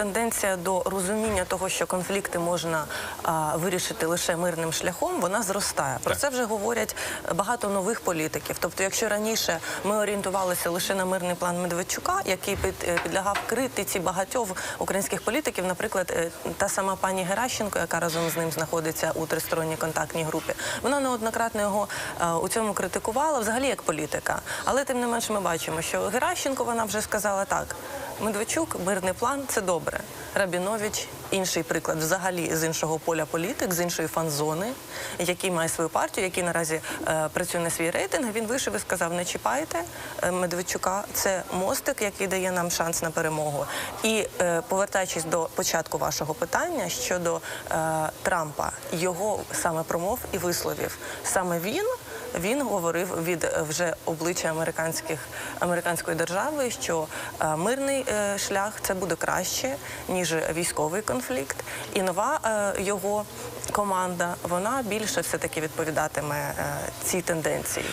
тенденція до розуміння того, що конфлікти можна а, вирішити лише мирним шляхом, вона зростає. Про це вже говорять багато нових політиків. Тобто, якщо раніше ми орієнтувалися лише на мирний план Медведчука, який під, е, підлягав критиці багатьох українських політиків, наприклад, е, та сама пані Геращенко, яка разом з ним знаходиться у тристоронній контактній групі, вона неоднократно його е, у цьому критикувала, взагалі як політика. Але тим не менш ми бачимо, що Геращенко вона вже сказала так. Медведчук, мирний план це добре. Рабінович інший приклад, взагалі з іншого поля політик, з іншої фан-зони, який має свою партію, який наразі е, працює на свій рейтинг. Він вийшов і сказав: не чіпайте е, Медведчука. Це мостик, який дає нам шанс на перемогу. І е, повертаючись до початку вашого питання щодо е, Трампа, його саме промов і висловів, саме він. Він говорив від е, вже обличчя американських американської держави, що е, мирний е, шлях це буде краще ніж військовий конфлікт, і нова його команда вона більше все таки відповідатиме цій тенденції.